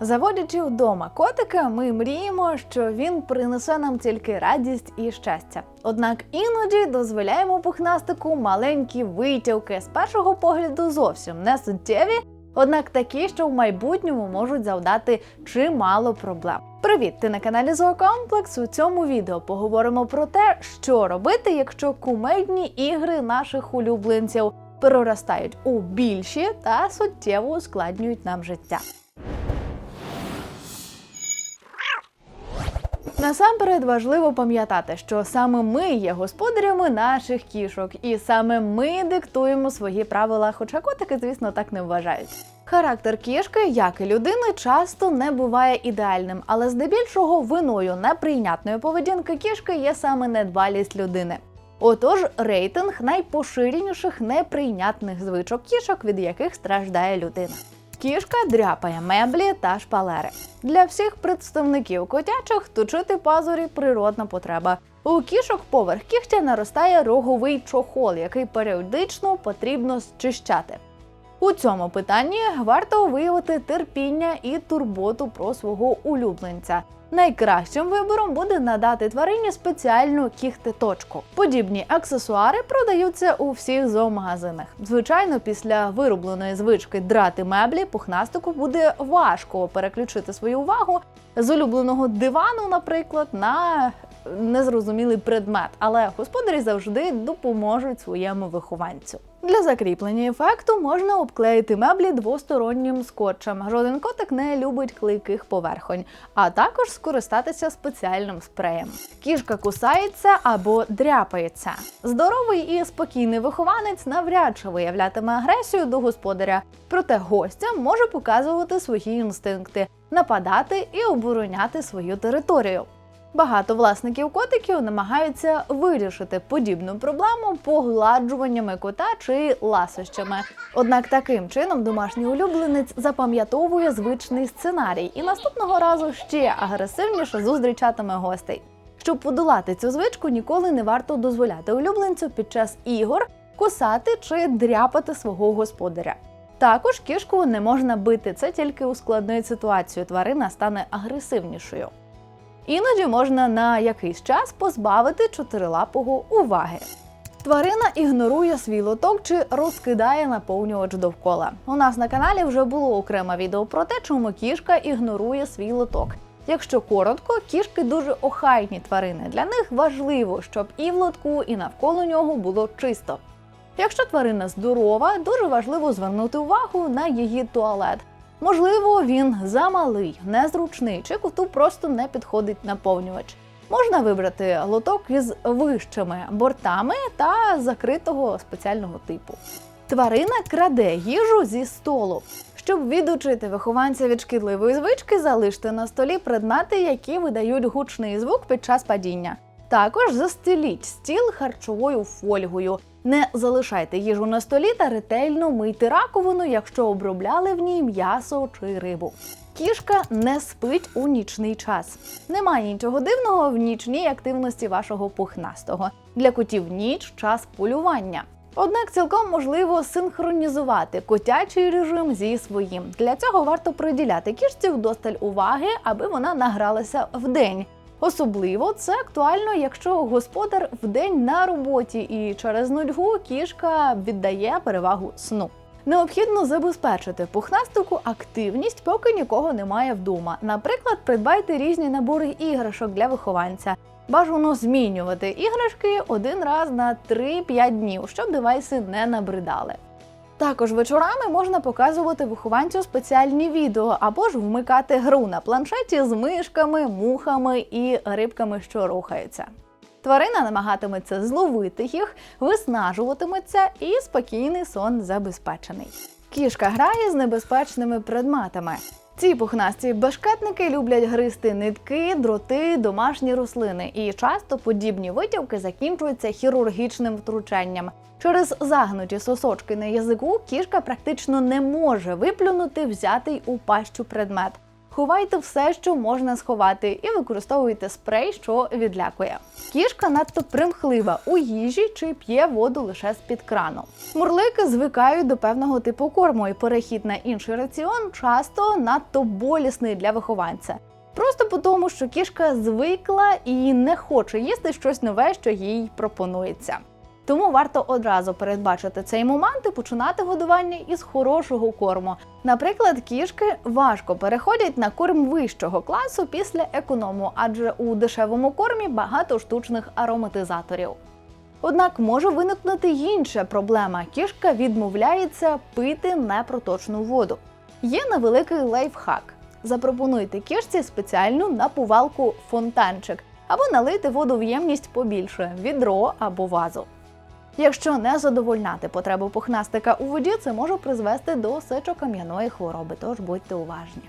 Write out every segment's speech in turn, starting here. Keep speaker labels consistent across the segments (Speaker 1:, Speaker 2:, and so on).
Speaker 1: Заводячи вдома котика, ми мріємо, що він принесе нам тільки радість і щастя. Однак іноді дозволяємо пухнастику маленькі витівки з першого погляду зовсім не суттєві, однак такі, що в майбутньому можуть завдати чимало проблем. Привіт! Ти на каналі Зоокомплекс. У цьому відео поговоримо про те, що робити, якщо кумедні ігри наших улюбленців переростають у більші та суттєво ускладнюють нам життя. Насамперед важливо пам'ятати, що саме ми є господарями наших кішок, і саме ми диктуємо свої правила, хоча котики, звісно, так не вважають. Характер кішки, як і людини, часто не буває ідеальним, але здебільшого виною неприйнятної поведінки кішки є саме недбалість людини. Отож, рейтинг найпоширеніших неприйнятних звичок кішок, від яких страждає людина. Кішка дряпає меблі та шпалери. Для всіх представників котячих точити пазурі природна потреба. У кішок поверх кігтя наростає роговий чохол, який періодично потрібно зчищати. У цьому питанні варто виявити терпіння і турботу про свого улюбленця. Найкращим вибором буде надати тварині спеціальну кіхтеточку. Подібні аксесуари продаються у всіх зоомагазинах. Звичайно, після виробленої звички драти меблі пухнастику буде важко переключити свою увагу з улюбленого дивану, наприклад, на незрозумілий предмет, але господарі завжди допоможуть своєму вихованцю. Для закріплення ефекту можна обклеїти меблі двостороннім скотчем. Жоден котик не любить клейких поверхонь, а також скористатися спеціальним спреєм. Кішка кусається або дряпається. Здоровий і спокійний вихованець навряд чи виявлятиме агресію до господаря, проте гостя може показувати свої інстинкти, нападати і обороняти свою територію. Багато власників котиків намагаються вирішити подібну проблему погладжуваннями кота чи ласощами. Однак таким чином домашній улюбленець запам'ятовує звичний сценарій і наступного разу ще агресивніше зустрічатиме гостей. Щоб подолати цю звичку, ніколи не варто дозволяти улюбленцю під час ігор кусати чи дряпати свого господаря. Також кішку не можна бити, це тільки ускладнює ситуацію. Тварина стане агресивнішою. Іноді можна на якийсь час позбавити чотирилапого уваги. Тварина ігнорує свій лоток чи розкидає наповнювач довкола. У нас на каналі вже було окреме відео про те, чому кішка ігнорує свій лоток. Якщо коротко, кішки дуже охайні тварини. Для них важливо, щоб і в лотку, і навколо нього було чисто. Якщо тварина здорова, дуже важливо звернути увагу на її туалет. Можливо, він замалий, незручний, чи коту просто не підходить наповнювач. Можна вибрати лоток із вищими бортами та закритого спеціального типу. Тварина краде їжу зі столу. Щоб відучити вихованця від шкідливої звички, залиште на столі предмети, які видають гучний звук під час падіння. Також застеліть стіл харчовою фольгою. Не залишайте їжу на столі та ретельно мийте раковину, якщо обробляли в ній м'ясо чи рибу. Кішка не спить у нічний час. Немає нічого дивного в нічній активності вашого пухнастого. Для котів ніч час полювання. Однак цілком можливо синхронізувати котячий режим зі своїм. Для цього варто приділяти кішці вдосталь уваги, аби вона награлася вдень. Особливо це актуально, якщо господар вдень на роботі і через нудьгу кішка віддає перевагу сну. Необхідно забезпечити пухнастику активність, поки нікого немає вдома. Наприклад, придбайте різні набори іграшок для вихованця. Бажано змінювати іграшки один раз на 3-5 днів, щоб девайси не набридали. Також вечорами можна показувати вихованцю спеціальні відео або ж вмикати гру на планшеті з мишками, мухами і рибками, що рухаються. Тварина намагатиметься зловити їх, виснажуватиметься і спокійний сон забезпечений. Кішка грає з небезпечними предметами. Ці пухнасті бешкетники люблять гризти нитки, дроти, домашні рослини, і часто подібні витівки закінчуються хірургічним втручанням. Через загнуті сосочки на язику кішка практично не може виплюнути взятий у пащу предмет. Ховайте все, що можна сховати, і використовуйте спрей, що відлякує. Кішка надто примхлива у їжі чи п'є воду лише з-під крану. Мурлики звикають до певного типу корму, і перехід на інший раціон часто надто болісний для вихованця. Просто по тому, що кішка звикла і не хоче їсти щось нове, що їй пропонується. Тому варто одразу передбачити цей момент і починати годування із хорошого корму. Наприклад, кішки важко переходять на корм вищого класу після економу, адже у дешевому кормі багато штучних ароматизаторів. Однак може виникнути інша проблема: кішка відмовляється пити непроточну воду. Є невеликий лайфхак. Запропонуйте кішці спеціальну напувалку фонтанчик або налийте воду в ємність побільше відро або вазу. Якщо не задовольняти потребу пухнастика у воді, це може призвести до сечокам'яної хвороби, тож будьте уважні.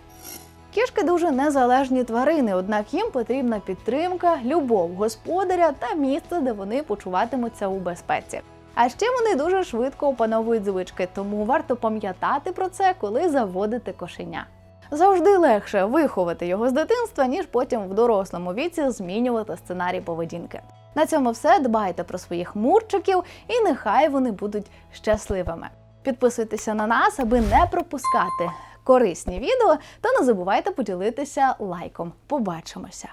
Speaker 1: Кішки дуже незалежні тварини, однак їм потрібна підтримка, любов господаря та місце, де вони почуватимуться у безпеці. А ще вони дуже швидко опановують звички, тому варто пам'ятати про це, коли заводите кошеня. Завжди легше виховати його з дитинства, ніж потім в дорослому віці змінювати сценарій поведінки. На цьому все дбайте про своїх мурчиків і нехай вони будуть щасливими. Підписуйтеся на нас, аби не пропускати корисні відео, та не забувайте поділитися лайком. Побачимося!